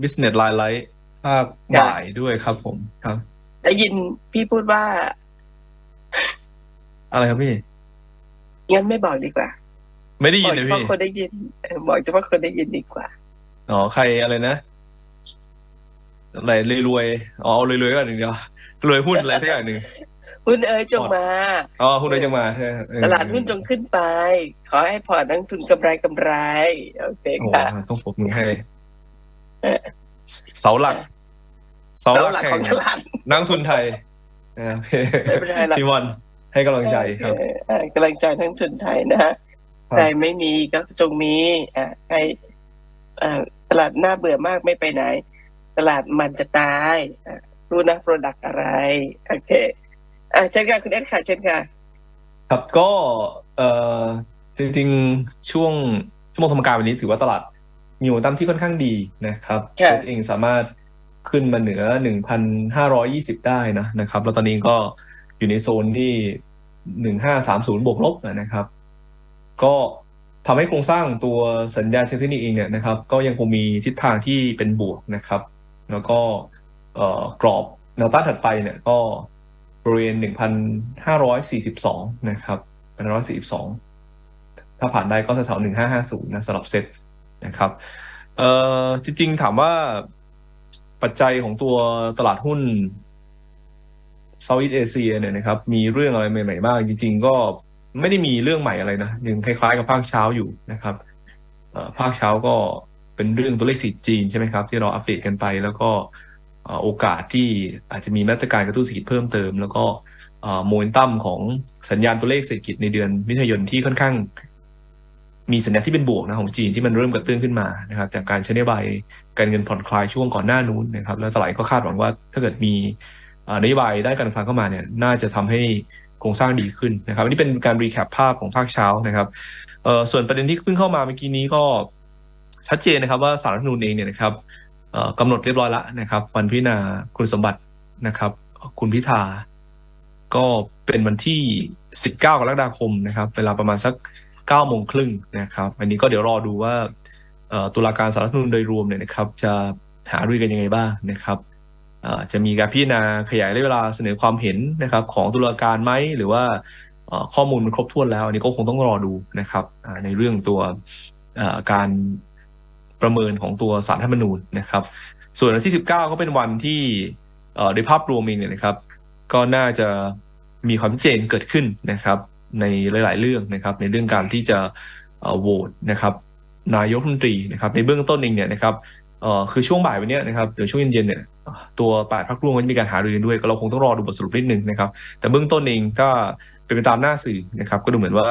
business line light ภาคบ่ายด้วยครับผมครับ ได้ยินพี่พูดว่า อะไรครับพี่ งั้นไม่บอกดีกว่า ไม่ได้บยิอนกเลยเฉพาะพี่คนได้ยินเออบอกเฉพาะคนได้ยินดีกว่า อ๋อใครอะไรนะอะไรรวยๆอ๋อเอารวยๆก็อันหนึ่งเดียวรวยหุ้นอะไรทักอย่างหนึ่งหุ้นเอ๋ยจงมา อ๋อหุ้นได้จังมาใช่ไหมเออตลาดหุ้นจงขึ้นไป ขอให้พอร์ตนักทุนกำไรกำไร โอเคโอ้โหค่ะ ต้องปรบมือให้ เออเสาหลัก เสาเสาหหลัลักกแห่ของงตลาดนักทุนไทยนะครับไม่เป็นไรหรอกพี่บอลให้กำลังใจครับเออเออกำลังใจทั้งทุนไทยนะฮะครับใครไม่มีก็จงมีอ่าใครอ่าตลาดน่าเบื่อมากไม่ไปไหน ตลาดมันจะตายอะรู้นะโปรดักอะไรโอเคอ่าเช่นค่ะคุณเอสค่ะเช่นค่ะ ครับก็เอ่อจริงๆช่วงชั่วโมงทำการวันนี้ถือว่าตลาด มีโมเมนตัมที่ค่อนข้างดีนะครับค่ะเซ็ตเองสามารถขึ้นมาเหนือ 1,520 ได้นะนะครับ แล้วตอนนี้ก็อยู่ในโซนที่ 1530 บวกลบนะครับ ก็ทำให้โครงสร้างตัวสัญญาณเทคนิคเองเนี่ยนะครับ ก็ยังคงมีทิศทางที่เป็นบวกนะครับ แล้วก็เอ่อกรอบแนวต้านถัดไปเนี่ยก็บริเวณ 1,542 นะครับ1,542 ถ้าผ่านได้ก็แถวๆ1,550 นะสำหรับเซ็ตนะครับ เอ่อจริงๆถามว่าปัจจัยของตัวตลาดหุ้น Southeast Asia เนี่ยนะครับ มีเรื่องอะไรใหม่ๆบ้างจริง ๆ ก็ไม่ได้มีเรื่องใหม่อะไรนะยังคล้ายๆกับภาคเช้าอยู่นะครับภาคเช้าก็เป็นเรื่องตัวเลขสีจีนใช่ไหมครับ ที่เราอัปเดตกันไป แล้วก็โอกาสที่อาจจะมีมาตรการกระตุ้นเศรษฐกิจเพิ่มเติม แล้วก็โมเมนตัมของสัญญาณตัวเลขเศรษฐกิจในเดือนมิถุนายนที่ค่อนข้าง มีสัญญาณที่เป็นบวกนะของจีนที่มันเริ่มกระเตื้องขึ้นมานะครับจากการใช้นโยบายการเงินผ่อนคลายช่วงก่อนหน้านู้นนะครับ แล้วตลาดก็คาดหวังว่าถ้าเกิดมีนโยบายด้านการคลังเข้ามาเนี่ยน่าจะทำให้โครงสร้างดีขึ้นนะครับอันนี้เป็นการรีแคปภาพของภาคเช้านะครับเอ่อส่วนประเด็นที่เพิ่งเข้ามาเมื่อกี้นี้ก็ชัดเจนนะครับว่าสารรัฐธรรมนูญเองเนี่ยนะครับกำหนดเรียบร้อยแล้วนะครับ วันพิจารณาคุณสมบัตินะครับ คุณพิธาก็เป็นวันที่ 19 กรกฎาคมนะครับ เวลาประมาณสัก 9โมงครึ่งนะครับ อันนี้ก็เดี๋ยวรอดูว่าตุลาการสารรัฐธรรมนูญโดยรวมเนี่ยนะครับ จะหารือกันยังไงบ้างนะครับจะมีการพิจารณาขยายระยะเวลาเสนอความเห็นนะครับ ของตุลาการไหมหรือว่าข้อมูลมันครบถ้วนแล้ว อันนี้ก็คงต้องรอดูนะครับในเรื่องตัวการประเมินของตัวสารรัฐธรรมนูญนะครับ ส่วนวันที่ 19 ก็เป็นวันที่โดยภาพรวมเองเนี่ยนะครับ ก็น่าจะมีความเจนเกิดขึ้นนะครับ ในหลาย ๆ เรื่องนะครับในเรื่องการที่จะโหวตนะครับนายกรัฐมนตรีนะครับในเบื้องต้นเองเนี่ยนะครับเอ่อคือช่วงบ่ายวันนี้นะครับเดี๋ยวช่วงเย็นๆเนี่ยตัวแปดพักร่วมก็จะมีการหารือด้วยก็เราคงต้องรอดูบทสรุปนิดนึงนะครับ แต่เบื้องต้นเองก็เป็นไปตามหน้าสื่อนะครับ ก็ดูเหมือนว่า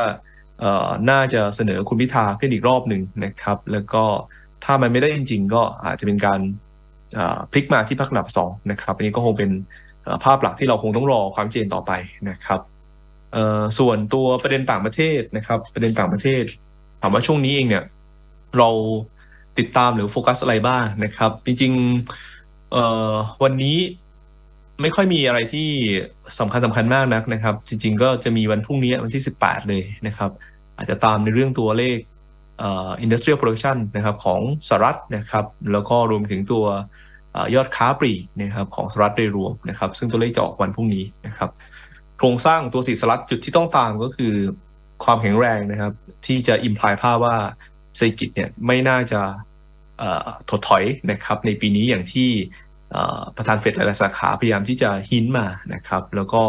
เอ่อน่าจะเสนอคุณพิธาขึ้นอีกรอบหนึ่งนะครับ แล้วก็ถ้ามันไม่ได้จริง ๆ ก็อาจจะเป็นการเอ่อพลิกมาที่พักอันดับสองนะครับอันนี้ก็คงเป็นภาพหลักที่เราคงต้องรอความเจนต่อไปนะครับ เอ่อส่วนตัวประเด็นต่างประเทศนะครับ ประเด็นต่างประเทศ ถามว่าช่วงนี้เองเนี่ยเราติดตามหรือโฟกัสอะไรบ้างนะครับ จริงๆเอ่อวันนี้ไม่ค่อยมีอะไรที่สำคัญสำคัญมากนักนะครับ จริง ๆ ก็จะมีวันพรุ่งนี้วันที่ 18 เลยนะครับ อาจจะตามในเรื่องตัวเลขเอ่อ industrial production นะครับของสหรัฐนะครับ แล้วก็รวมถึงตัวอยอดค้าปลีกนะครับของสหรัฐโดยรวมนะครับ ซึ่งตัวเลขจะออกวันพรุ่งนี้นะครับ โครงสร้างตัวสีสหรัฐจุดที่ต้องตามก็คือความแข็งแรงนะครับ ที่จะอิมพลายภาพว่าเศรษฐกิจเนี่ยไม่น่าจะถดถอยนะครับ ในปีนี้อย่างที่ประธานเฟดหลายสาขาพยายามที่จะหินมานะครับ แล้วก็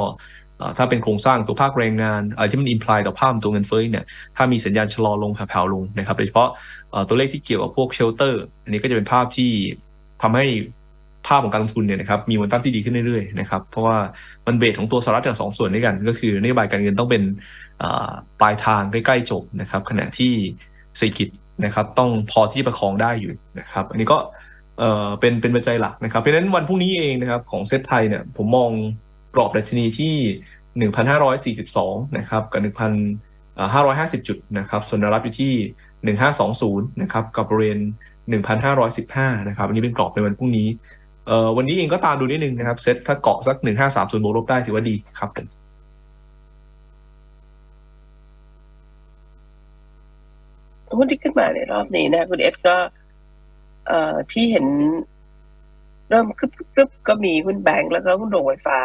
ถ้าเป็นโครงสร้างตัวภาคแรงงานอะไรที่มันอิมพลายต่อภาพตัวเงินเฟ้อเนี่ยถ้ามีสัญญาณชะลอลงแผ่วๆลงนะครับโดยเฉพาะตัวเลขที่เกี่ยวกับพวกเชลเตอร์ อันนี้ก็จะเป็นภาพที่ทำให้ ภาพของการลงทุนเนี่ยนะครับมีมเมนตั้มที่ดีขึ้นเรื่อยๆนะครับเพราะว่ามันเบสของตัวสหรัฐอย่างสองส่วนด้วยกัน ก็คือนโยบายการเงินต้องเป็นปลายทางใกล้ๆจบนะครับขณะที่เศรษฐกิจนะครับต้องพอที่ประคองได้อยู่นะครับอันนี้ก็เออเป็นเป็นปัจจัยหลักนะครับ เพราะฉะนั้นวันพรุ่งนี้เองนะครับของเซ็ตไทยเนี่ยผมมองกรอบดัชนีที่ 1,542 นะครับกับ 1,550 จุดนะครับส่วนแนวรับอยู่ที่ 1,520 นะครับกับบริเวณ 1,515 นะครับอันนี้เป็นกรอบในวันพรุ่งนี้ เอ่อวันนี้เองก็ตามดูนิดนึงนะครับ เซ็ตถ้าเกาะสัก1,530บวกลบได้ถือว่าดีครับผมหุ้นที่ขึ้นมาในรอบนี้นะ คุณเอสก็เอ่อที่เห็น เริ่มกึบกึบกึบก็มีหุ้นแบงก์แล้วก็หุ้นโรงไฟฟ้า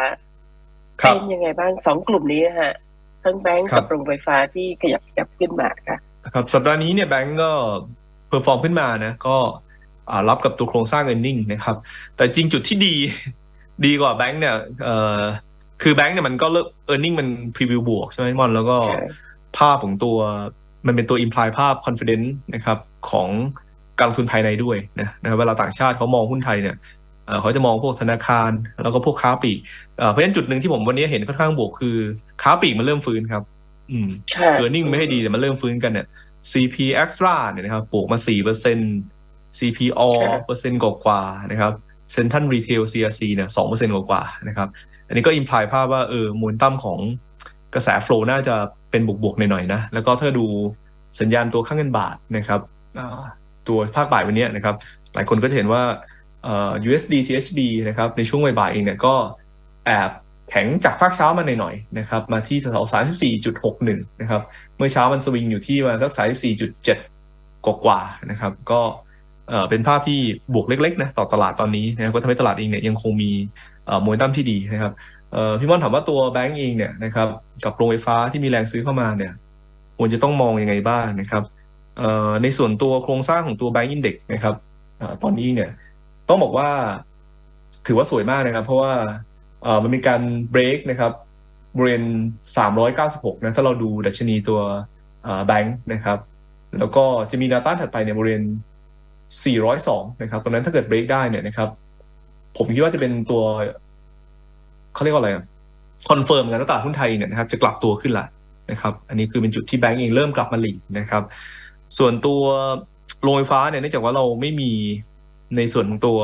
ครับเป็นยังไงบ้างสองกลุ่มนี้นะฮะ ทั้งแบงก์ครักับบโรงไฟฟ้าที่ขยับขยับขึ้นมาค่ะ ครับ สัปดาห์นี้เนี่ยแบงก์ก็เพอร์ฟอร์มขึ้นมานะ ก็อ่า รับกับตัวโครงสร้าง e a r n i n g นะครับ แต่จริงจุดที่ดีดีกว่าแบงก์เนี่ยเอ่อคือแบงก์เนี่ยมันก็เลิก e a r n i n g มันพรีวิวบวกใช่ไหมมอนแล้วก็ใช่ภาพของตัวมันเป็นตัว imply ภาพ confidence นะครับของการลงทุนภายในด้วยนะนะครับเวลาต่างชาติเขามองหุ้นไทยเนี่ยเอ่อเขาจะมองพวกธนาคาร แล้วก็พวกค้าปลีกเอ่อเพราะฉะนั้นจุดหนึ่งที่ผมวันนี้เห็นค่อนข้างบวกคือ ค้าปลีกมันเริ่มฟื้นครับ อืมค่ะเออร์เน็งไม่ให้ดีแต่มันเริ่มฟื้นกันเนี่ย CP Extra เนี่ยนะครับบวกมา4เปอร์เซ็นต์ CPO เปอร์เซ็นต์กว่าๆนะครับ Central Retail CRC เนี่ย2เปอร์เซ็นต์กว่าๆนะครับ อันนี้ก็อิมพลายภาพว่าเออมูลตั้มของกระแสโฟล์น่าจะเป็นบวกๆหน่อยๆนะ แล้วก็ถ้าดูสัญญาณตัวข้างเงินบาทนะครับตัวภาคบ่ายวันนี้นะครับ หลายคนก็จะเห็นว่าเออ USD THB นะครับในช่วงบ่ายๆเองเนี่ยก็แอบแข็งจากภาคเช้ามาหน่อยๆนะครับมาที่แถวๆ34.61นะครับเมื่อเช้ามันสวิงอยู่ที่ประมาณสัก34.7กว่าๆนะครับ ก็ เออเป็นภาพที่บวกเล็กๆนะต่อตลาดตอนนี้นะครับก็ทำให้ตลาดเองเนี่ยยังคงมีโมเมนตัมที่ดีนะครับพี่ม่อนถามว่าตัวแบงก์เองเนี่ยนะครับกับโรงไฟฟ้าที่มีแรงซื้อเข้ามาเนี่ยควรจะต้องมองยังไงบ้างนะครับในส่วนตัวโครงสร้างของตัวแบงก์อินเด็กนะครับตอนนี้เนี่ยต้องบอกว่าถือว่าสวยมากนะครับ เพราะว่ามันมีการเบรกนะครับบริเวณ 396 นะถ้าเราดูดัชนีตัวแบงก์นะครับ แล้วก็จะมีแนวต้าถัดไปในยบริเวณ 402 นะครับตรงนั้นถ้าเกิดเบรกได้เนี่ยนะครับ ผมคิดว่าจะเป็นตัวเขาเรียกว่าอะไรคอนเฟิร์มกันตลาดหุ้นไทยเนี่ยนะครับจะกลับตัวขึ้นละนะครับ อันนี้คือเป็นจุดที่แบงก์เองเริ่มกลับมาหลีกนะครับ ส่วนตัวโรงไฟฟ้าเนี่ยเนื่องจากว่าเราไม่มีในส่วนของตัว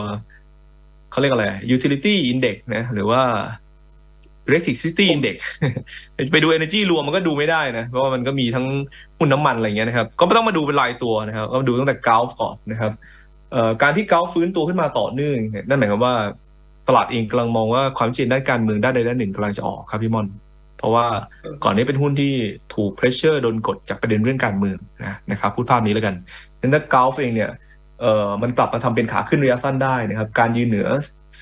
เขาเรียกอะไร utility index นะหรือว่า electricity index ไปดู energy รวมมันก็ดูไม่ได้นะ เพราะว่ามันก็มีทั้ง หุ้นน้ำมันอะไรเงี้ยนะครับ ก็ไม่ต้องมาดูเป็นรายตัวนะครับ ก็มาดูตั้งแต่กราฟก่อนนะครับการที่เกาฟื้นตัวขึ้นมาต่อเนื่องนี่นั่นหมายความว่าตลาดเองกำลังมองว่าความชัดเจนด้านการเมืองด้านใดด้านหนึ่งกำลังจะออกครับพี่มอน เพราะว่าก่อนนี้เป็นหุ้นที่ถูกเพรสเชอร์โดนกดจากประเด็นเรื่องการเมืองนะนะครับพูดภาพนี้แล้วกันงั้นถ้าเกาเองเนี่ยเอ่อมันกลับมาทำเป็นขาขึ้นระยะสั้นได้นะครับ การยืนเหนือ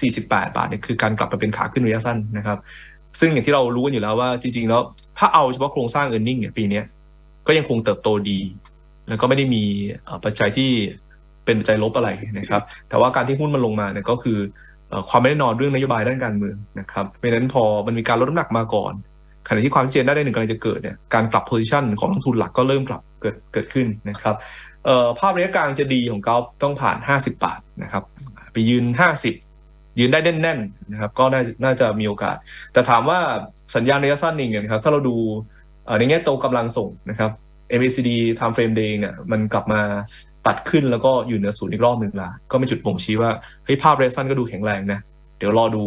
48 บาทเนี่ยคือการกลับมาเป็นขาขึ้นระยะสั้นนะครับ ซึ่งอย่างที่เรารู้กันอยู่แล้วว่าจริงๆแล้วถ้าเอาเฉพาะโครงสร้าง e a r n i n g เนี่ยปีนี้ ก็ยังคงเติบโตดี แล้วก็ไม่ได้มีปัจจัยที่เป็นปัจจัยลบอะไรนะครับ แต่ว่าการที่หุ้นมันลงมาเนี่ยก็คือความไม่แน่นอนเรื่องนโยบายด้านการเมืองนะครับเพราะฉะนั้นพอมันมีการลดน้ำหนักมาก่อนขณะที่ความชัดเจนด้านใดหนึ่งกำลังจะเกิดเนี่ยการกลับโพซิชันของนักทุนหลักก็เริ่มกลับเกิดเกิดขึ้นนะครับภาพระยะกลางจะดีของกอล์ฟต้องผ่าน 50 บาทนะครับไปยืน 50 ยืนได้แน่นๆนะครับก็น่าน่าจะมีโอกาส แต่ถามว่าสัญญาณระยะสั้นเองเนี่ยครับถ้าเราดู ในแง่ตัวกำลังส่งนะครับ MACD time frame day เนี่ยมันกลับมาตัดขึ้นแล้วก็อยู่เหนือศูนย์อีกรอบหนึ่งละก็เป็นจุดบ่งชี้ว่าเฮ้ยภาพเระยะสั้นก็ดูแข็งแรงนะ เดี๋ยวรอดู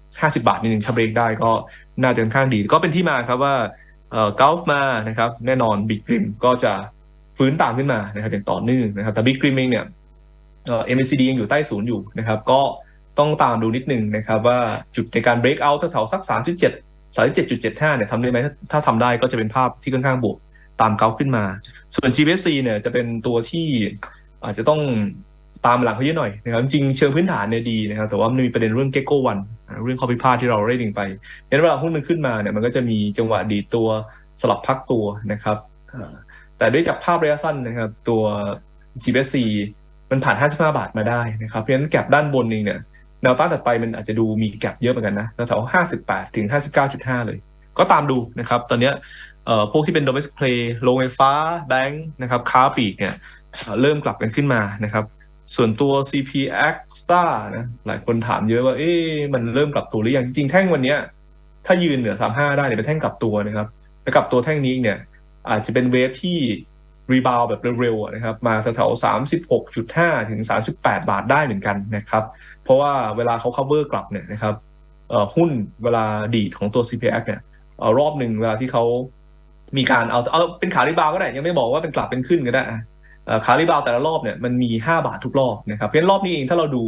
50 บาทนิดนึงถ้าเบรกได้ก็น่าจะค่อนข้างดี ก็เป็นที่มาครับว่าเอ่อกอล์ฟมานะครับแน่นอนบิ๊ก i ริมก็จะฟื้นตามขึ้นมานะครับอย่างต่อเนื่องนะครับแต่บิ๊ก i ริมเองเนี่ยเอ่อ MACD ยังอยู่ใต้ศูนย์อยู่นะครับก็ต้องตามดูนิดนึงนะครับว่าจุดในการ break out แถวๆสัก 37 37.75เนี่ยทำได้ไหมถ้าถ้าทำได้ก็จะเป็นภาพที่ค่อนข้างบวกตามเกาขึ้นมา ส่วน GBC เนี่ยจะเป็นตัวที่อาจจะต้องตามหลังเขาเยอะหน่อยนะครับจริงๆเชิงพื้นฐานเนี่ยดีนะครับแต่ว่ามันมีประเด็นเรื่องเก c โกวันเรื่องข้อพิพาทที่เราเรดดิ้งไปงั้นเวลาหุ้นมันขึ้นมาเนี่ยมันก็จะมีจังหวะดีตัวสลับพักตัวนะครับแต่ด้วยจากภาพระยะสั้นนะครับตัว GBC มันผ่าน 55 บาทมาได้นะครับเพราะฉะนั้นแก็บด้านบนเองเนี่ย แนวต้านถัดไปมันอาจจะดูมีแกลบเยอะเหมือนกันนะแถวๆ58ถึง59.5เลย ก็ตามดูนะครับ ตอนเนี้ยพวกที่เป็น domestic play โรงไฟฟ้าแบงค์นะครับค้าปลีกเนี่ยเเริ่มกลับกันขึ้นมานะครับ ส่วนตัว CPX Star นะหลายคนถามเยอะว่า เอ๊ะมันเริ่มกลับตัวหรือยังจริงๆแท่งวันเนี้ยถ้ายืนเหนือ 35 ได้เนี่ยเป็นแท่งกลับตัวนะครับแล้วกลับตัวแท่งนี้เนี่ย อาจจะเป็นเวฟที่รีบาวแบบเร็วๆนะครับ มาแถวๆ36.5 ถึง 38 บาทได้เหมือนกันนะครับ ราะว่าเวลาเขา cover กลับเนี่ยนะครับหุ้นเวลาดีดของตัว CPX เนี่ยอรอบหนึ่งเวลาที่เขามีการเอาเอาเป็นขารีบาวก็ได้ ยังไม่บอกว่าเป็นกลับเป็นขึ้นก็ได้อะเอ่อขารีบาวแต่ละรอบเนี่ยมันมี 5 บาททุกรอบนะครับเพราะรอบนี้เองถ้าเราดู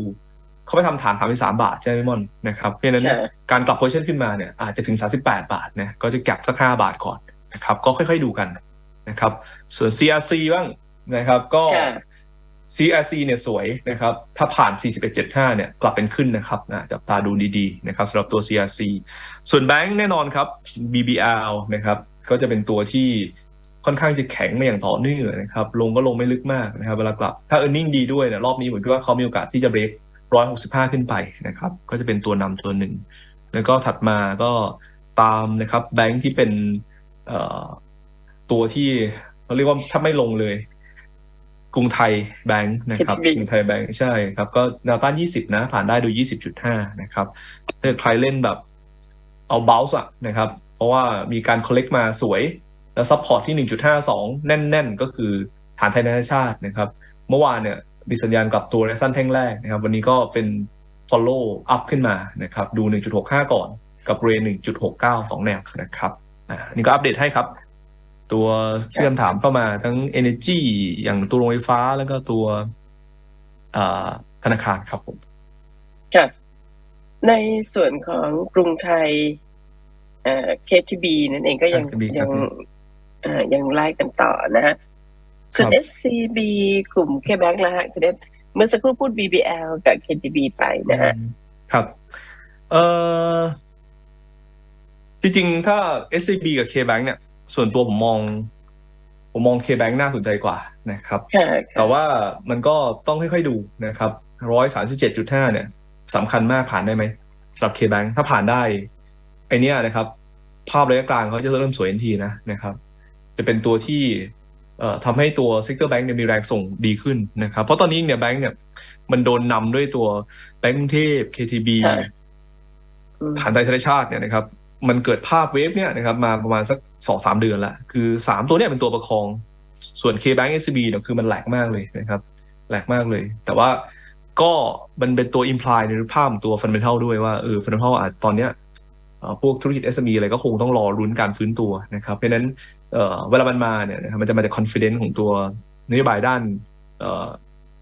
เขาไปทำฐาน33บาทใช่ไหมมอนนะครับเพราะฉะนั้นการกลับโพซิชันขึ้นมาเนี่ยอาจจะถึง 38 บาทนะก็จะแก็บสัก 5 บาทก่อนนะครับก็ค่อยๆดูกันนะครับ ส่วน CRC บ้างนะครับก็ CRC เนี่ยสวยนะครับ ถ้าผ่าน 41.75 เนี่ยกลับเป็นขึ้นนะครับนะจับตาดูดีๆนะครับสำหรับตัว CRC ส่วนแบงค์แน่นอนครับ BBL นะครับ ก็จะเป็นตัวที่ค่อนข้างจะแข็งมาอย่างต่อเนื่องนะครับ ลงก็ลงไม่ลึกมากนะครับ เวลากลับ ถ้า e a r n i n g ดีด้วยเนี่ยรอบนี้เหมือนกับว่าเขามีโอกาสที่จะเบรก165 ขึ้นไปนะครับ ก็จะเป็นตัวนำตัวหนึ่ง แล้วก็ถัดมาก็ตามนะครับแบงค์ที่เป็นตัวที่เราเรียกว่าถ้าไม่ลงเลย กรุงไทยแบงค์นะครับ KTB กรุงไทยแบงค์ใช่ครับ ก็แนวต้าน20 นะ ผ่านได้โดย20.5 นะครับถ้าใครเล่นแบบเอาเบลส์อะนะครับ เพราะว่ามีการ collect มาสวย แล้วซัพพอร์ตที่ 1.52 แน่น ๆ ก็คือฐานไทยนานาชาตินะครับ เมื่อวานเนี่ยมีสัญญาณกลับตัวในสั้นแท่งแรกนะครับ วันนี้ก็เป็น follow up ขึ้นมานะครับ ดู 1.65 ก่อนกับเรน1.69 2 แนวนะครับ อ่าอันนี่ก็อัปเดตให้ครับ ตัวที่คำถามเข้ามาทั้ง energy อย่างตัวโรงไฟฟ้าแล้วก็ตัวอ่าธนาคารครับผมค่ะในส่วนของกรุงไทยเอ่อ KTB นั่นเองก็ยัง KTB ยังครับเอ่อยังไล่กันต่อนะฮะส่วนครับ SCB กลุ่ม KBank ละฮะคือเดนเมื่อสักครู่พูด BBL กับ KTB ไปนะฮะครับเอ่อจริงๆ ถ้า SCB กับ KBank เนี่ย ส่วนตัวผมมอง ผมมอง KBank น่าสนใจกว่านะครับค่ะแต่ว่ามันก็ต้องค่อยๆดูนะครับร้อยสามสิบเจ็ดจุดห้าเนี่ยสำคัญมากผ่านได้ไหมสำหรับ KBank ถ้าผ่านได้ไอเนี้ยนะครับ ภาพระยะกลางเขาจะเริ่มสวยทันทีนะนะครับ จะเป็นตัวที่เอ่อทำให้ตัว Sector Bank เนี่ยมีแรงส่งดีขึ้นนะครับ เพราะตอนนี้เนี่ยแบงก์เนี่ยมันโดนนำด้วยตัวแบงก์กรุงเทพ KTB ค่ะอืมฐานไทยธนชาติเนี่ยนะครับ มันเกิดภาพเวฟเนี่ยนะครับมาประมาณสักสองสามเดือนละคือสามตัวเนี่ยเป็นตัวประคอง ส่วน KBank SCB เนี่ยคือมันแหลกมากเลยนะครับแหลกมากเลย แต่ว่าก็มันเป็นตัว imply ในภาพตัว fundamental ด้วยว่าเออ fundamental อาจตอนเนี้ยพวกธุรกิจ SME อะไรก็คงต้องรอรุ้นการฟื้นตัวนะครับ เพราะนั้นเอ่อเวลามันมาเนี่ยมันจะมาจาก confidence ของตัวนโยบายด้าน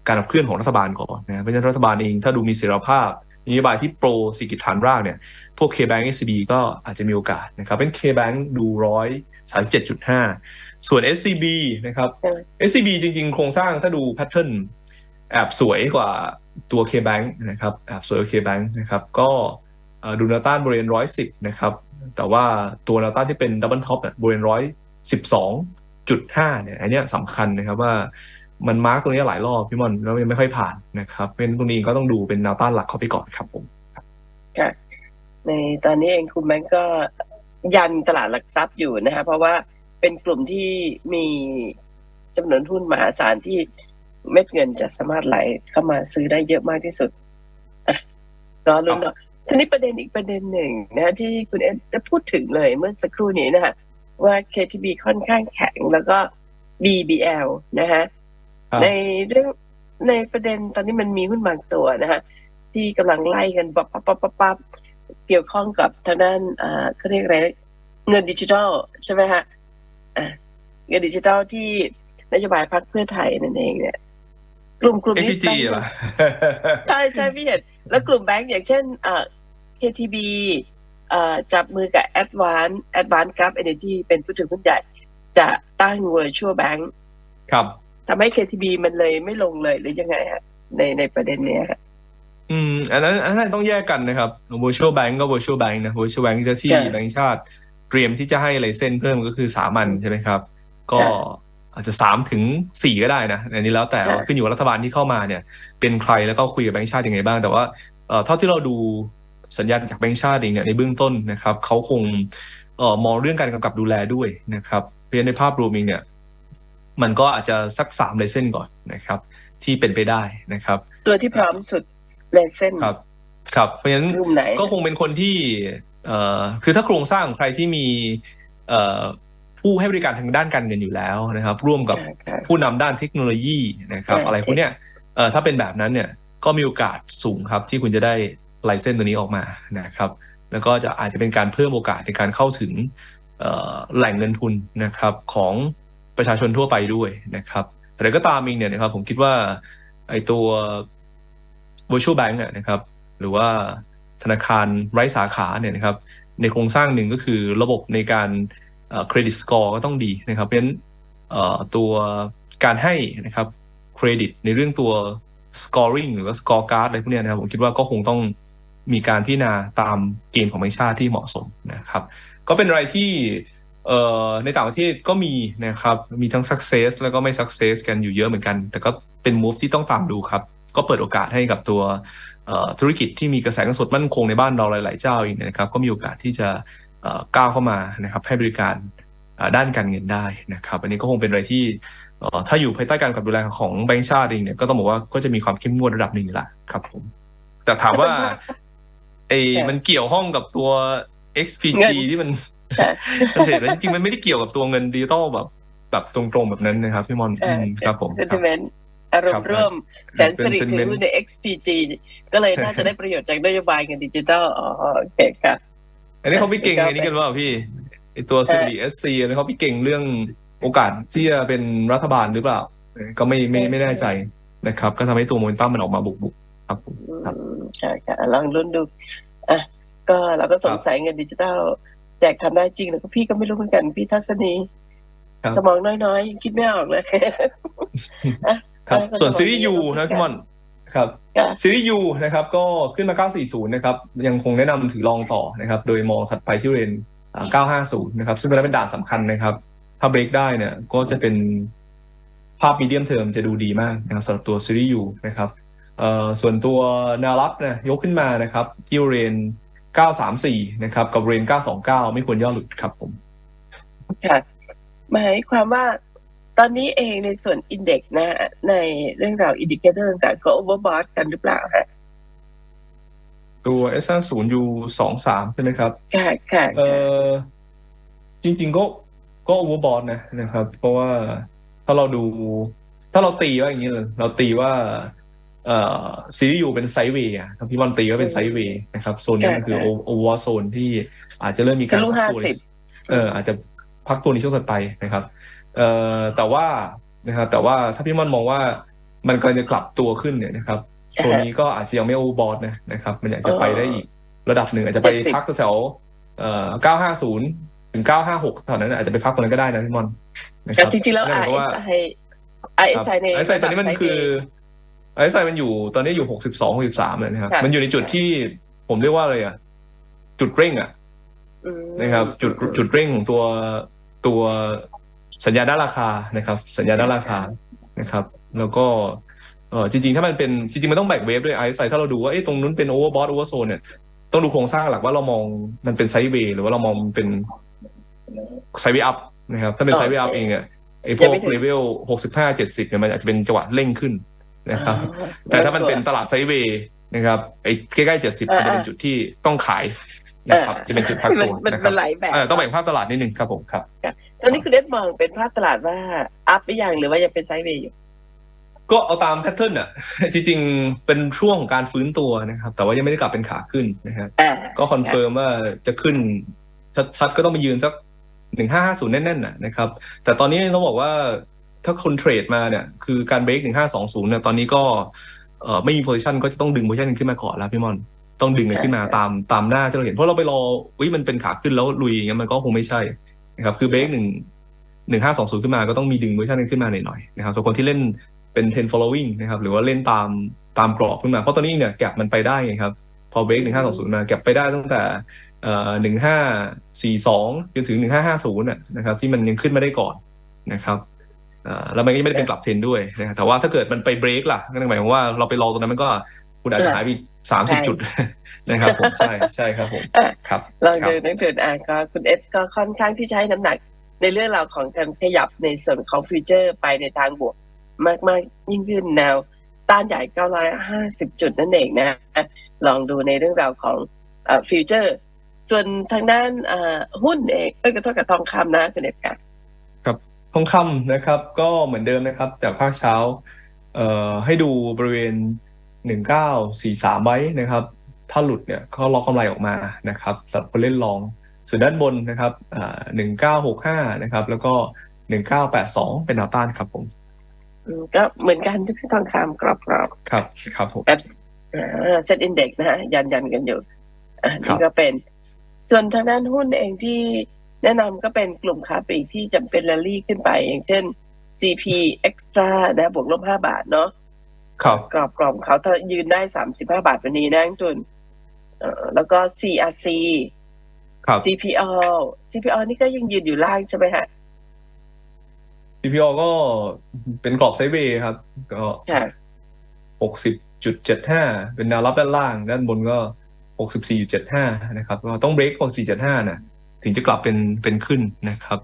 การขับเคลื่อนของรัฐบาลก่อนนะเพราะฉะนั้นรัฐบาลเองถ้าดูมีเสถียรภาพ นโยบายที่โปรเศรษฐกิจฐานรากเนี่ย พวก KBank SCB ก็อาจจะมีโอกาสนะครับ เป็น KBank ดูร้อยสามเจ็ดจุดห้าส่วน SCB นะครับ SCB จริงๆ โครงสร้างถ้าดูแพทเทิร์นแอบสวยกว่าตัว KBank นะครับแอบสวยกว่า KBank นะครับก็เอ่อดูแนวต้านบริเวณร้อยสิบนะครับแต่ว่าตัวแนวต้านที่เป็นดับเบิลท็อปเนี่ยบริเวณร้อยสิบสองจุดห้าเนี่ยอันเนี้ยสำคัญนะครับว่า มันมาร์กตรงนี้หลายรอบพี่มอนแล้วยังไม่ค่อยผ่านนะครับเป็นตรงนี้ก็ต้องดูเป็นแนวต้านหลักเข้าไปก่อนครับผมค่ะในตอนนี้เองคุณแบงก์ก็ยันตลาดหลักทรัพย์อยู่นะคะเพราะว่าเป็นกลุ่มที่มีจำนวนหุ้นมหาศาลที่เม็ดเงินจะสามารถไหลเข้ามาซื้อได้เยอะมากที่สุดก็ลุ้นเนาะทีนี้ประเด็นอีกประเด็นหนึ่งนะที่คุณเอ็ดได้พูดถึงเลยเมื่อสักครู่นี้นะคะว่า KTB ค่อนข้างแข็งแล้วก็ BBL นะคะ ครับ ในเรื่องในประเด็นตอนนี้มันมีหุ้นบางตัวนะคะที่กำลังไล่กันปั๊บปั๊บปั๊บปั๊บปั๊บเกี่ยวข้องกับทางด้านอ่าเขาเรียกอะไรเงินดิจิทัลใช่ไหมฮะอ่าเงินดิจิทัลที่นโยบายพรรคเพื่อไทยนั่นเองเนี่ย กลุ่มกลุ่มนี้ SPG แบงค์เหรอ ใช่ใช่พี่เห็นแล้วกลุ่มแบงก์อย่างเช่นอ่า KTB อ่าจับมือกับ Advance Advance Gulf Energy เป็นผู้ถือหุ้นใหญ่ จะตั้ง Virtual Bank ครับ ทำให้ KTB มันเลยไม่ลงเลยหรือยังไงฮะในในประเด็นเนี้ยฮะอืมอันนั้นอันนั้นต้องแยกกันนะครับ virtual bank ก็ virtual bank นะ virtual bank ที่ค่ะแบงก์ชาติเตรียมที่จะให้ไลเซนเพิ่มก็คือสามัญใช่ไหมครับ ก็ค่ะอาจจะสามถึงสี่ก็ได้นะอันนี้แล้วแต่ค่ะว่าขึ้นอยู่กับรัฐบาลที่เข้ามาเนี่ย เป็นใครแล้วก็คุยกับแบงก์ชาติยังไงบ้าง แต่ว่าเอ่อเท่าที่เราดูสัญญาณจากแบงก์ชาติเองเนี่ยในเบื้องต้นนะครับเขาคงเอ่อมองเรื่องการกำกับดูแลด้วยนะครับ เพราะฉะนั้นในภาพรวมเองเนี่ย มันก็อาจจะสักสามไลเซนก่อนนะครับ ที่เป็นไปได้นะครับ ตัวที่พร้อมสุดเลเซนครับ ครับ เพราะฉะนั้นกลุ่มไหนก็คงเป็นคนที่เอ่อคือถ้าโครงสร้างของใครที่มีเอ่อผู้ให้บริการทางด้านการเงินอยู่แล้วนะครับ ร่วมกับค่ะค่ะผู้นำด้านเทคโนโลยีนะครับค่ะอะไรพวกเนี้ยเอ่อถ้าเป็นแบบนั้นเนี่ยก็มีโอกาสสูงครับที่คุณจะได้ไลเซนส์ตัวนี้ออกมานะครับ แล้วก็จะอาจจะเป็นการเพิ่มโอกาสในการเข้าถึงเอ่อแหล่งเงินทุนนะครับของ ประชาชนทั่วไปด้วยนะครับ แต่ก็ตามเองเนี่ยนะครับผมคิดว่าไอตัว virtual bank เนี่ยนะครับ หรือว่าธนาคารไร้สาขาเนี่ยนะครับ ในโครงสร้างหนึ่งก็คือระบบในการเครดิตสกอร์ก็ต้องดีนะครับ เพราะฉะนั้นตัวการให้นะครับเครดิตในเรื่องตัว scoring หรือว่า score card อะไรพวกเนี้ยนะครับ ผมคิดว่าก็คงต้องมีการพิจารณาตามเกณฑ์ของแบงก์ชาติที่เหมาะสมนะครับ ก็เป็นอะไรที่ เอ่อในต่างประเทศก็มีนะครับ มีทั้ง success แล้วก็ไม่ success กันอยู่เยอะเหมือนกัน แต่ก็เป็น move ที่ต้องตามดูครับ ก็เปิดโอกาสให้กับตัวเอ่อธุรกิจที่มีกระแสเงินสดมั่นคงในบ้านเราหลาย ๆ เจ้าเองเนยนะครับ ก็มีโอกาสที่จะเอ่อก้าวเข้ามานะครับให้บริการเอ่อด้านการเงินได้นะครับ อันนี้ก็คงเป็นอะไรที่เอ่อถ้าอยู่ภายใต้การกำกับดูแลของแบงก์ชาติเองเนี่ยก็ต้องบอกว่าก็จะมีความเข้มงวดระดับหนึ่งแหละครับผม แต่ถามว่าไอ้มันเกี่ยวข้องกับตัว XPG เงินที่มัน เฉยแล้วจริงๆมันไม่ได้เกี่ยวกับตัวเงินดิจิตอลแบบ แบบตรงๆแบบนั้นนะครับพี่มอนครับผมเซนติเมนต์อารมณ์ร่วมแสนสิริเป็นถือหุ้นใน XPG ก็เลยน่าจะได้ประโยชน์จากนโยบายเงินดิจิทัลอ๋อโอเคค่ะอันนี้เขาไปเก่งครับไอ้นี้กันว่าพี่ไอตัวเอซีเอสซีอันนี้เขาไปเก่งเรื่องโอกาสที่จะเป็นรัฐบาลหรือเปล่า ก็ไม่ไม่ไม่แน่ใจนะครับ ก็ทำให้ตัวโมเมนตัมมันออกมาบุกบุกครับครับอืมค่ะค่ลองลุ้นดูอะก็เราก็สงสัยเงินดิจิทัล แจกทำได้จริงหรือก็พี่ก็ไม่รู้เหมือนกันพี่ทัศนีครับสมองน้อยๆยังคิดไม่ออกเลยอะครับเออส่วนก็ซีรีส์จะยูบอกนะอย่างนี้พี่มอนครับค่ะซีรีส์ยูนะครับก็ขึ้นมา 940 นะครับ ยังคงแนะนำถือลองต่อนะครับ โดยมองถัดไปที่เรนอ่า950 นะครับ ซึ่งเป็นเป็นด่านสำคัญนะครับ ถ้าเบรกได้เนี่ยก็จะเป็นภาพมีเดียมเทอมจะดูดีมากนะครับสำหรับตัวซีรีส์ยูนะครับเอ่อส่วนตัวแนวรับเนี่ยยกขึ้นมานะครับที่เรน 934 นะครับ กับเรน929 ไม่ควรย่อหลุดครับผมค่ะหมายความว่าตอนนี้เองในส่วนอินเด็กซ์นะในเรื่องราวอินดิเคเตอร์ต่างๆก็โอเวอร์บอทกันหรือเปล่าฮะตัว S50 U 23ใช่ไหมครับค่ะค่ะเออจริง ๆ ก็ก็โอเวอร์บอทนะนะครับ เพราะว่าถ้าเราดู ถ้าเราตีว่าอย่างนี้เลยเราตีว่า เอ่อซีรีส์ยูเป็นไซด์เวย์อะครับพี่บอลตีว่าเป็นไซด์เวย์นะครับโซนนี้มันคือโอเวอร์โซนที่อาจจะเริ่มมีการทะลุพักตัว50เอออาจจะพักตัวในช่วงถัดไปนะครับเอ่อแต่ว่านะครับแต่ว่าถ้าพี่มอนมองว่ามันกำลังจะกลับตัวขึ้นเนี่ยนะครับโซนนี้ก็อาจจะยังไม่โอเวอร์บอทนะนะครับ มันอาจจะไปได้อีกระดับหนึ่งอาจจะไป70พักแถวๆเอ่อ950ถึง956แถวนั้นอาจจะไปพักตรงนั้นก็ได้นะพี่มอนนะคแต่รับจริงๆแล้วนั่นหมายความว่า RSI RSI ในไอซ์ไซตอนนี้มันคือ ไอซ์ไซมันอยู่ตอนนี้อยู่62 63เลยนะครับค่ะมันอยู่ในจุดที่ผมเรียกว่าอะไรอะ จุดเร่งอะอืมนะครับ จุดจุดเร่งของตัวตัวสัญญาด้านราคานะครับ สัญญาด้านราคานะครับ แล้วก็เออจริงๆ ถ้ามันเป็นจริงๆ มันต้องแบกเวฟด้วยไอซ์ไซถ้าเราดูว่าเอ้ตรงนู้นเป็นโอเวอร์บอทโอเวอร์โซนเนี่ยต้องดูโครงสร้างหลักว่าเรามองมันเป็นไซด์เวย์หรือว่าเรามองมันเป็นไซด์เวย์อัพนะครับ ถ้าเป็นไซด์เวย์อัพเองเนี่ยไอ้พวกเลเวล65 70เนี่ยมันอาจจะเป็นจังหวะเร่งขึ้น นะครับอ่าแต่ถ้ามันเป็นตลาดไซด์เวย์นะครับไอ้ใกล้ๆ70อ่ามันจะเป็นจุดที่ต้องขายนะครับอ่าจะเป็นจุดพักมัตันวมันนะคมัรับนหลายแบบเออต้องแบ่งภาพตลาดนิดนึงครับผมครับตอนนี้คุณเดชมองเป็นภาพตลาดว่าอัพหรือยังหรือว่ายังเป็นไซด์เวย์อยู่ก็เอาตามแพทเทิร์นอะ จริงๆ เป็นช่วงของการฟื้นตัวนะครับ แต่ว่ายังไม่ได้กลับเป็นขาขึ้นนะครับอ่าก็คอนเฟิร์มว่าจะขึ้น ชัดๆ ก็ต้องไปยืนสักหนึ่งห้าห้าศูนย์แน่นๆน่ะนะครับ แต่ตอนนี้ต้องบอกว่า ถ้าคนเทรดมาเนี่ยคือการเบรกหนึ่งห้าสองศูนย์เนี่ยตอนนี้ก็เอ่อไม่มีโพซิชันก็จะต้องดึงโพซิชันขึ้นมาก่อนแล้วพี่มอน ต้องดึงกันขึ้นมาตามตามหน้าที่เราเห็น เพราะเราไปรอวิมันเป็นขาขึ้นแล้วลุยอย่างเงี้ยมันก็คงไม่ใช่นะครับคือเบรกหนึ่งหนึ่งห้าสองศูนย์ขึ้นมาก็ต้องมีดึงโพซิชันขึ้นมาหน่อยๆนะครับส่วนคนที่เล่นเป็น10 following นะครับหรือว่าเล่นตามตามกรอบขึ้นมา เพราะตอนนี้เนี่ยแก็บมันไปได้ไงครับพอเบรกหนึ่งห้าสองศูนย์มาเก็บไปได้ตั้งแต่เอ่อหนึ่งห้าสี่สองจนถึงหนึ่งห้าห้าศูนย์นะครับที่มันยังขึ้นมาได้ก่อนนะครับเอ่อ แล้วมันก็ยังไม่ได้เป็นกลับเทรนด้วยนะครับแต่ว่าถ้าเกิดมันไปเบรกล่ะก็หมายความว่าเราไปรอตรงนั้นมันก็คุณอาจจะหายไปสามสิบใช่จุดนะครับผมใช่ใช่ครับผมอะครับลองครับดูนักเดินอะก็คุณเอสก็ค่อนข้างที่จะให้น้ำหนัก ในเรื่องราวของการขยับในส่วนของฟิวเจอร์ไปในทางบวกมากมากๆยิ่งขึ้นแนวต้านใหญ่950 จุดนั่นเองนะอะลองดูในเรื่องราวของฟิวเจอร์ ส่วนทางด้านอ่าหุ้นเองเอ้ยกระทบกับทองคำนะคุณเอสค่ะ ทองคำนะครับ ก็เหมือนเดิมนะครับ จากภาคเช้าเอ่อให้ดูบริเวณหนึ่งเก้าสี่สามไว้นะครับ ถ้าหลุดเนี่ยก็ล็อกกำไรออกมานะครับสำหรับคนเล่นลอง ส่วนด้านบนนะครับหนึ่งเก้าหกห้านะครับ แล้วก็หนึ่งเก้าแปดสองเป็นแนวต้านครับผมอืมก็เหมือนกันใช่ไหมทองคำกรอบครับครับผมๆแบบเซ็ตอินเด็กนะฮะยันยันๆกันอยู่อะครันี่บก็เป็น ส่วนทางด้านหุ้นเองที่ แนะนำก็เป็นกลุ่มค้าปลีกที่จำเป็นแรลลี่ขึ้นไป อย่างเช่น CP Extra นะบวกลบห้าบาทเนาะครับกรอบกรอบเขาถ้ายืนได้สามสิบห้าบาทวันนี้นะนักทุนเอ่อแล้วก็ CRC ครับ CPO CPO นี่ก็ยังยืนอยู่ล่างใช่ไหมฮะ CPO ก็เป็นกรอบไซด์เวย์ครับ ก็ค่ะหกสิบจุดเจ็ดห้าเป็นแนวรับด้านล่าง ด้านบนก็หกสิบสี่จุดเจ็ดห้านะครับ ก็ต้องเบรกหกสี่เจ็ดห้านะ ถึงจะกลับเป็นเป็นขึ้นนะครับ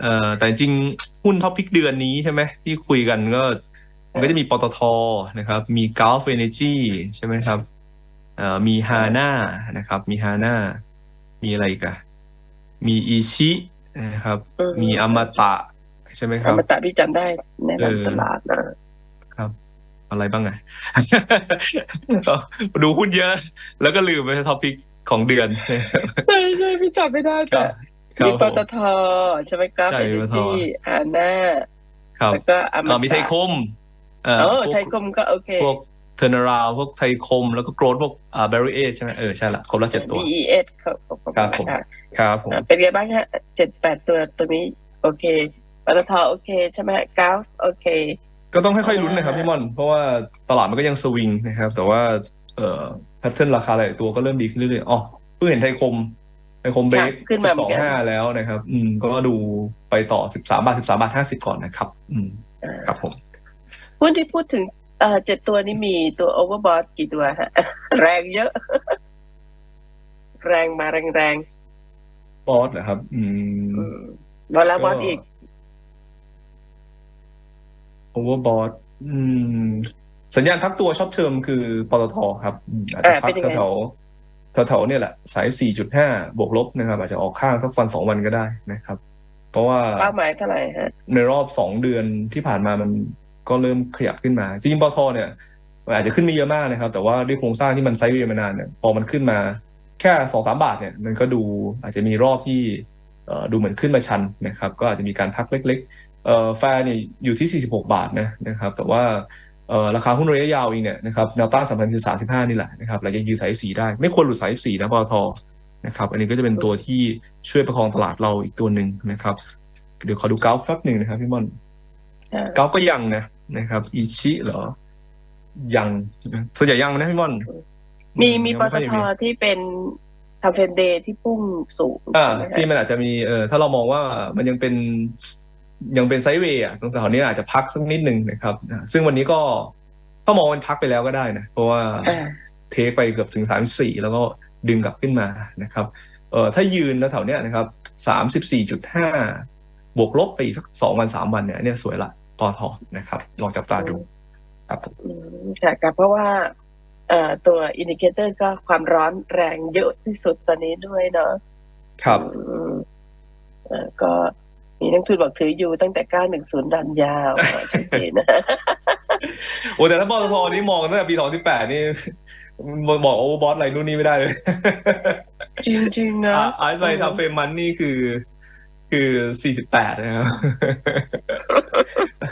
เอ่อแต่จริงๆหุ้นท็อปพิกเดือนนี้ใช่ไหมที่คุยกันก็มันก็จะมีปตทนะครับ มี Gulf Energy ใช่ไหมครับเอ่อมีฮาน่านะครับ มีฮาน่ามีอะไรอีกอะมีอีชินะครับอืมมีอมตะใช่ไหมคอรับมตะพี่จำได้แนะเออนำตลาดนะครับ อะไรบ้างอะดูหุ้นเยอะ แล้วก็ลืมไปท็อปิก ของเดือนใช่ใช่พี่จำไม่ได้คแต่รับครัมีบปผตมทใช่ไหมครับใช่เอปตทจีอาน่าครับแล้วก็อมเอ่อมีไทยตะคมเอ่อโอ้พวกไทยคมก็โอเคพวกเทอร์นาราวพวกไทยคม แล้วก็โกรดพวกอ่าแบริเอใช่ไหมเออใช่ละครบละเจ็ดตัว BES ครับผมครับผมค่ะครับผมอ่าเป็นไงบ้างฮะเจ็ดแปดตัวตัวนี้ โอเคปตทโอเค ใช่ไหมกราฟโอเค ก็ต้องค่อยๆลุ้นนะครับพี่ม่อน เพราะว่าตลาดมันก็ยังสวิงนะครับ แต่ว่า เอ่อแพ ทเทิร์นราคาหลายตัวก็เริ่มดีขึ้นเรื่อยๆอ๋อเพิ่งเห็นไทยคมไทยคมเบรกขึ้นมาเหมืสออนงกันห้าแล้วนะครับ อืม ก็ดูไปต่อสิบสามบาทสิบสามบาทห้าสิบก่อนนะครับ อืมอ่าครับผมหุ้นที่พูดถึงเอ่อเจ็ดตัวนี้มีตัวโอเวอร์บอทกี่ตัวฮะ แรงเยอะ แรงมาแรงแรงบอสเหรอครับ อืมๆอืมบอลแล้วบอสอีกโอเวอร์บอทอืม สัญญาณพักตัวชอบเทอมคือปตทครับอืมอาจจะอ่าพัเป็กนยังไงแถวๆแถวๆเนี่ยแหละสายสี่จุดห้าบวกลบนะครับ อาจจะออกข้างสักวันสองวันก็ได้นะครับ เพราะว่าเป้าหมายเท่าไหร่ฮะในรอบสองเดือนที่ผ่านมามันก็เริ่มขยับขึ้นมา จริงๆปตทเนี่ยมันอาจจะขึ้นไม่เยอะมากนะครับ แต่ว่าด้วยโครงสร้างที่มันไซด์เวย์มานานเนี่ยพอมันขึ้นมาแค่สองสามบาทเนี่ย มันก็ดูอาจจะมีรอบที่เอ่อดูเหมือนขึ้นมาชันนะครับ ก็อาจจะมีการพักเล็กๆเอ่อแฟร์เนี่ยอยู่ที่ 46 บาทนะนะครับ แต่ว่าเอ่อ ราคาหุ้นระยะยาวเองเนี่ยนะครับแนวต้านสำคัญคือ 35 นี่แหละนะครับระยะยืนสายสีได้ ไม่ควรหลุดสายสีนะปตทนะครับอันนี้ก็จะเป็นตัวที่ช่วยประคองตลาดเราอีกตัวหนึ่งนะครับ เดี๋ยวขอดูกราฟแป๊บหนึ่งนะครับพี่ม่อนอ่ากราฟก็ยังนะนะครับอีชิเหรอ ยังส่วนใหญ่ยังนะพี่ม่อน มีมียังปไค่ตอยทที่เป็นทำเฟนเดย์ที่พุ่งสูงอ่าใช่ไหมที่ฮะมันอาจจะมีเออถ้าเรามองว่ามันยังเป็น ยังเป็นไซด์เวย์อะตรงแถวนี้อาจจะพักสักนิดหนึ่งนะครับอ่าซึ่งวันนี้ก็ถ้ามองมันพักไปแล้วก็ได้นะ เพราะว่าอ่าเทคไปเกือบถึงสามสี่แล้วก็ดึงกลับขึ้นมานะครับเอ่อถ้ายืนแถวๆเนี้ยนะครับสามสิบสี่จุดห้าบวกลบไปอีกสักสองวันสามวันเนี่ยเนี่ยสวยละปอทอนะครับ ลองจับตาดู ครับผมอืมค่ะครับเพราะว่าเอ่อตัวอินดิเคเตอร์ก็ความร้อนแรงเยอะที่สุดตอนนี้ด้วยเนาะครับอืมเอ่อก็ มีนักทุนบอกถืออยู่ตั้งแต่ 910 ดันยาวอะชัดเจนนะโอ้แต่ถ้าปอทอนี้มองตั้งแต่ปีสองสิบแปดนี่บอกโอเวอร์บอสอะไรนู่นนี่ไม่ได้เลย จริงๆนะไอซ์ไลท์ทำเฟรมมันนี่คือ คือสี่สิบแปดนะครับ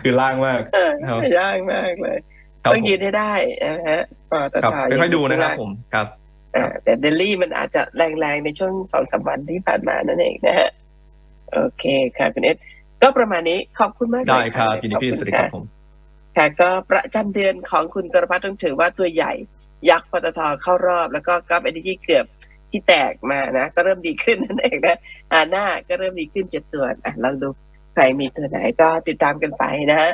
คือล่างมากเออครับยากมากเลยครับต้องผมยืนให้ได้นะฮะปอตครับทค่อยๆดูนะครับผมครับอ่าแต่เดลลี่มันอาจจะแรงๆ ในช่วงสองสามวันที่ผ่านมานั่นเองนะฮะ โอเคค่ะคุณเอสก็ประมาณนี้ขอบคุณมากเลยได้ครับะยินดีพี่ขอสวัสณดีครับะผมค่ะก็ประจำเดือนของคุณกรพัฒน์ต้องถือว่าตัวใหญ่ยักษ์ปตทเข้ารอบ แล้วก็กราฟเอเนจีเกือบที่แตกมานะ ก็เริ่มดีขึ้นนั่นเองนะอาหน้าก็เริ่มดีขึ้นเจ็ดตัวอะลองดูใครมีตัวไหนก็ติดตามกันไปนะฮะ